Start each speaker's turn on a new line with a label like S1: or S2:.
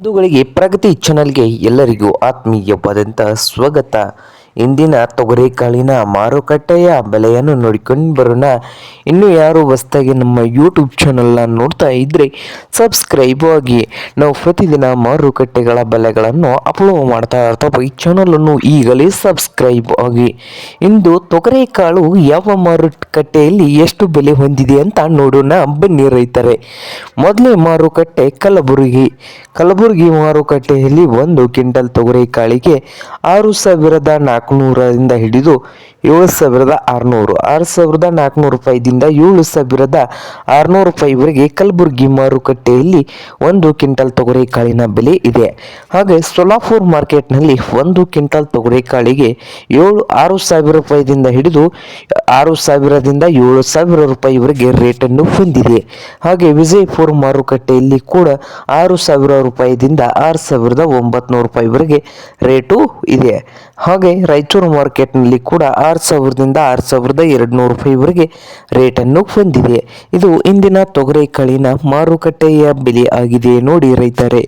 S1: ಬಂಧುಗಳಿಗೆ ಪ್ರಗತಿ ಚಾನಲ್ಗೆ ಎಲ್ಲರಿಗೂ ಆತ್ಮೀಯವಾದಂಥ ಸ್ವಾಗತ. ಇಂದಿನ ತೊಗರಿಕಾಳಿನ ಮಾರುಕಟ್ಟೆಯ ಬೆಲೆಯನ್ನು ನೋಡಿಕೊಂಡು ಬರೋಣ. ಇನ್ನು ಯಾರು ಹೊಸ್ದಾಗಿ ನಮ್ಮ ಯೂಟ್ಯೂಬ್ ಚಾನಲ್ನ ನೋಡ್ತಾ ಇದ್ದರೆ ಸಬ್ಸ್ಕ್ರೈಬ್ ಆಗಿ. ನಾವು ಪ್ರತಿದಿನ ಮಾರುಕಟ್ಟೆಗಳ ಬೆಲೆಗಳನ್ನು ಅಪ್ಲೋಡ್ ಮಾಡ್ತಾ ಇರ್ತಾವೆ ಈ ಚಾನಲನ್ನು ಈಗಲೇ ಸಬ್ಸ್ಕ್ರೈಬ್ ಆಗಿ. ಇಂದು ತೊಗರೆ ಕಾಳು ಯಾವ ಮಾರುಕಟ್ಟೆಯಲ್ಲಿ ಎಷ್ಟು ಬೆಲೆ ಹೊಂದಿದೆ ಅಂತ ನೋಡೋಣ. ಬನ್ನಿ ರೈತರೆ, ಮೊದಲೇ ಮಾರುಕಟ್ಟೆ ಕಲಬುರಗಿ. ಕಲಬುರಗಿ ಮಾರುಕಟ್ಟೆಯಲ್ಲಿ ಒಂದು ಕ್ವಿಂಟಲ್ ತೊಗರಿಕಾಳಿಗೆ ಆರು ಸಾವಿರದ ನಾಲ್ಕುನೂರರಿಂದ ಹಿಡಿದು ಏಳು ಸಾವಿರದ ಆರುನೂರು. ಆರು ಸಾವಿರದ ನಾಲ್ಕುನೂರು ರೂಪಾಯಿದಿಂದ ಏಳು ಸಾವಿರದ ಆರುನೂರು ರೂಪಾಯಿವರೆಗೆ ಕಲಬುರಗಿ ಮಾರುಕಟ್ಟೆಯಲ್ಲಿ ಒಂದು ಕ್ವಿಂಟಲ್ ತೊಗರಿಕಾಳಿನ ಬೆಲೆ ಇದೆ. ಹಾಗೆ ಸೊಲಾಪುರ್ ಮಾರ್ಕೆಟ್ನಲ್ಲಿ ಒಂದು ಕ್ವಿಂಟಲ್ ತೊಗರಿಕಾಳಿಗೆ ಏಳು, ಆರು ಸಾವಿರ ರೂಪಾಯಿದಿಂದ ಹಿಡಿದು, ಆರು ಸಾವಿರದಿಂದ ಏಳು ಸಾವಿರ ರೂಪಾಯಿವರೆಗೆ ರೇಟನ್ನು ಹೊಂದಿದೆ. ಹಾಗೆ ವಿಜಯಪುರ ಮಾರುಕಟ್ಟೆಯಲ್ಲಿ ಕೂಡ ಆರು ಸಾವಿರ ರೂಪಾಯಿದಿಂದ ಆರು ಸಾವಿರದ ಒಂಬತ್ನೂರು ರೂಪಾಯಿವರೆಗೆ ರೇಟು ಇದೆ. ಹಾಗೆ ರಾಯಚೂರು ಮಾರ್ಕೆಟ್ನಲ್ಲಿ ಕೂಡ ಆರು ಸಾವಿರದಿಂದ ಆರು ಸಾವಿರದ ಎರಡು ನೂರು ರೂಪಾಯಿವರೆಗೆ ರೇಟನ್ನು ಹೊಂದಿದೆ. ಇದು ಇಂದಿನ ತೊಗರಿಕಾಳಿನ ಮಾರುಕಟ್ಟೆಯ ಬೆಲೆ ಆಗಿದೆ ನೋಡಿ. ರೈತರೇ.